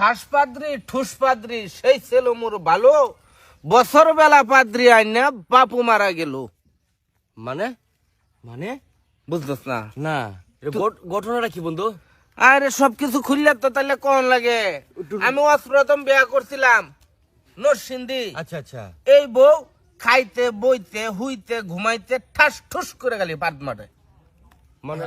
ঠাস পাদ্রি ঠুস পাদ্রি সেই ছিল মোর ভালো। বছর বেলা পাদ্রি আইনা বাপু মারা গেল। মানে? মানে? বুঝলস না? না। ঘটনাটা কি বন্ধু? আরে সবকিছু খুললে তো তাহলে কোন লাগে? আমি ওয়াজ প্রথম বিয়া করছিলাম। নরসিংদী। আচ্ছা আচ্ছা। এই বউ খাইতে বইতে হুইতে ঘুমাইতে ঠাস ঠুস করে গেলি বাদ মারে। মানে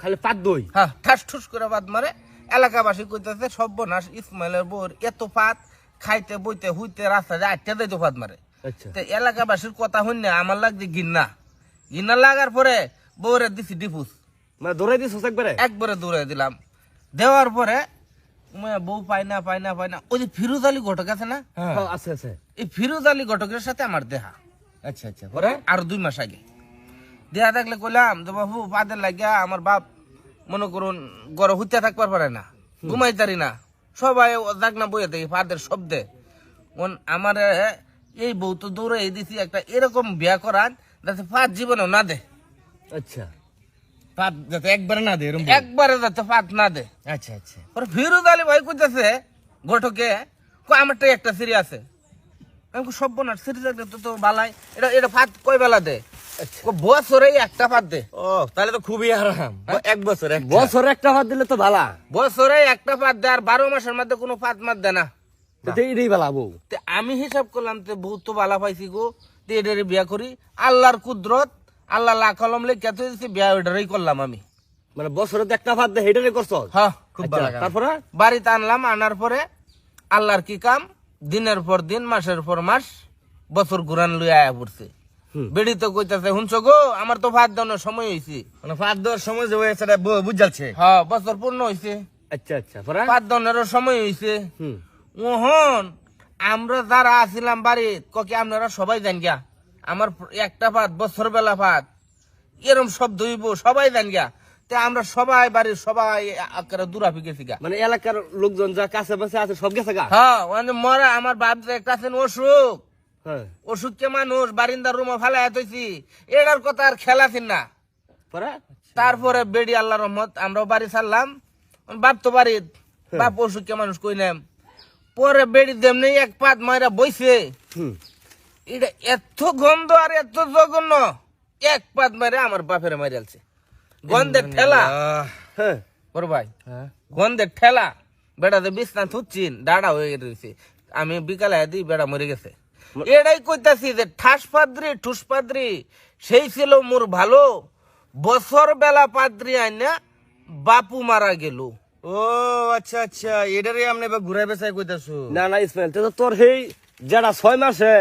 খালি পাত দই? হ্যাঁ ঠাস ঠুস করে বাদ মারে। এলাকাবাসী কইতেছে সর্বনাশ ইসমাইলের বউর এত পাত খাইতে বইতে হুইতে রাস্তায় আটটা দেয় তো পাত মারে। আচ্ছা। তো এলাকাবাসীর কথা শুনে আমার লাগছে গিন্না গিন্না লাগার পরে বউরে দিছি ডিফুস। মানে ধরাই দিস একবারে? একবারে দূরে দিলাম। দেওয়ার পরে বউ পাই না পাই না পাই না ওই যে ফিরোজ আলী ঘটক আছে না? হ্যাঁ আছে আছে। এই ফিরোজ আলী ঘটকের সাথে আমার দেহা আচ্ছা আচ্ছা পরে? আর দুই মাস আগে। দেহা দেখলে কইলাম যে বাবু পাদের লাগিয়া আমার বাপ মনে করুন গড় হইতে থাকবার পারে না ঘুমাইতারি না। সবাই যাক না বইয়ে দেখি ফাদের শব্দে। আমার এই বউ তো দৌড়ে এই দিছি একটা এরকম বিয়া করান যাতে ফাঁদ জীবনেও না দে আচ্ছা। যাতে একবারে না দে একবারে যাতে না দে আচ্ছা আচ্ছা। আলী ভাই কইতেছে ঘটকে কো আমারটা একটা সিরি আছে। আমি সিরি থাকলে তো তো বালাই এটা এটা কয় বেলা দে বছরে একটা দে। ও তাহলে তো খুবই আরাম। এক বছর এক একটা দিলে তো ভালা। বছরে একটা দে আর বারো মাসের মধ্যে কোনো মাত দে না। আমি হিসাব করলাম তে বহুত তো বালা পাইছি গো। এটারে বিয়া করি। আল্লাহর কুদরত আল্লাহ লাখ কলম লেখা তো বিয়া ওইটারই করলাম আমি। মানে বছরে একটা ভাত দে হেটারে করছ? হ্যাঁ খুব ভালো তারপরে? বাড়িতে আনলাম আনার পরে আল্লাহর কি কাম? দিনের পর দিন মাসের পর মাস বছর ঘুরান লই আয়া পড়ছে। বেড়ি তো কইতাছে শুনছ গো? আমার তো ভাত দানোর সময় হয়েছে মানে ভাত দেওয়ার সময় যে হয়েছে বুঝাচ্ছে? হ্যাঁ বছর পূর্ণ হয়েছে আচ্ছা আচ্ছা ভাত দানোরও সময় হয়েছে ওহন আমরা যারা আছিলাম বাড়ি ককি আপনারা সবাই জান গিয়া? আমার একটা ভাত বছর বেলা ভাত এরম শব্দ হইব সবাই জান গিয়া? তে আমরা সবাই বাড়ির সবাই আকারে দূরাফি গেছি গা। মানে এলাকার লোকজন যা কাছে পাশে আছে সব গেছে গা? হ্যাঁ মানে মরা আমার বাপ যে একটা অসুখ। অসুখকে মানুষ বারিন্দার রুমে ফেলা এতছি এটার কথা আর খেলা ছিল না। পরে? তারপরে বেড়ি আল্লাহ রহমত আমরাও বাড়ি ছাড়লাম। বাপ তো বাড়ি বাপ অসুখকে মানুষ কই নেম। পরে বেড়ি দেমনি এক পাত মায়েরা বইছে। এটা এত গন্ধ আর এত জঘন্য এক পাত মারে আমার বাপের মারিয়ালছে গন্ধের ঠেলা। হ্যাঁ। বড় ভাই গন্ধের ঠেলা। বেড়াতে বিছনা থুচ্ছিন ডাড়া হয়ে রয়েছে আমি বিকালে দিই বেড়া মরে গেছে। এটাই কইতাছি যে ঠাস পাদ্রি ঠুস পাদ্রি সেই ছিল মোর ভালো। বছর বেলা পাদ্রি আইনা বাপু মারা গেল। ও আচ্ছা আচ্ছা এটারে আপনি এবার ঘুরাই বেসাই কইতাছো। না না ইসমাইল তো তোর সেই যেটা ছয় মাসে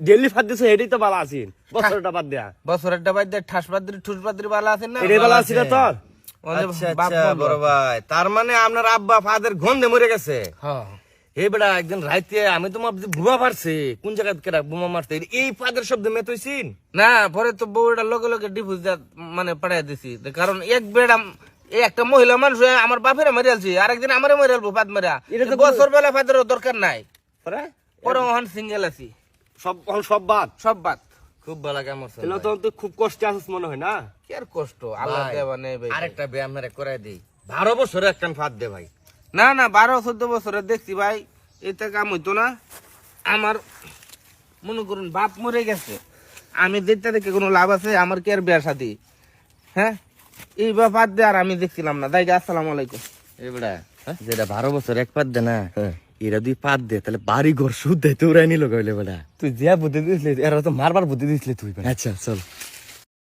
ডেলি ভাত দিছে এটাই তো ভালো আছিস বছরটা বাদ দেয়া। বছরের ডাবাই দিয়ে ঠাস পাদ্রি ঠুস পাদ্রি বালা আছে না? এটাই ভালো আছি না তোর। আচ্ছা আচ্ছা বড় ভাই। তার মানে আপনার আব্বা ফাদের গন্ধে মরে গেছে? হ্যাঁ। হে বেড়া একদিন রাইতে আমি তো ভাবছি বোমা মারছে। কোন জায়গা কেডা বোমা মারছে? এই ফাদের শব্দ মেতইছিন না পরে তো বউটা লগে লগে ডিভোর্স মানে পাঠাই দিছি। কারণ এক বেড়া একটা মহিলা মানুষ আমার বাপের মারিয়ালছি আরেকদিন আমারে মারিয়ালবো পাত মারা। বছর বেলা পাতের দরকার নাই। পরে? ওখান সিঙ্গেল আছি। সব সব বাদ? সব বাদ। খুব ভালো কাম করছে তাহলে তো তুই খুব কষ্টে আছিস মনে হয় না? কি আর কষ্ট? আল্লাহ দেওয়া নেই ভাই। আরেকটা ব্যায়াম মেরে করাই দেই। বারো বছরে একখান ফাদ দে ভাই। না না বারো চোদ্দ বছরে দেখছি ভাই এতে কাম হইতো না। আমার মনে করুন বাপ মরে গেছে। আমি দেখতে দেখে কোনো লাভ আছে? আমার কি আর বিয়া সাথী হ্যাঁ? এই ব্যাপার দিয়ে আর আমি দেখছিলাম না। তাই আসসালামু আলাইকুম। এ বেড়া যেটা বারো বছর এক পাত দে না। এরা দুই পাত দে তাহলে বাড়ি ঘর সুদ দে তো উড়াই নিল গইলে বেড়া। তুই যে বুদ্ধি দিয়েছিলি এরা তো মারবার বুদ্ধি দিয়েছিলি তুই আচ্ছা চল।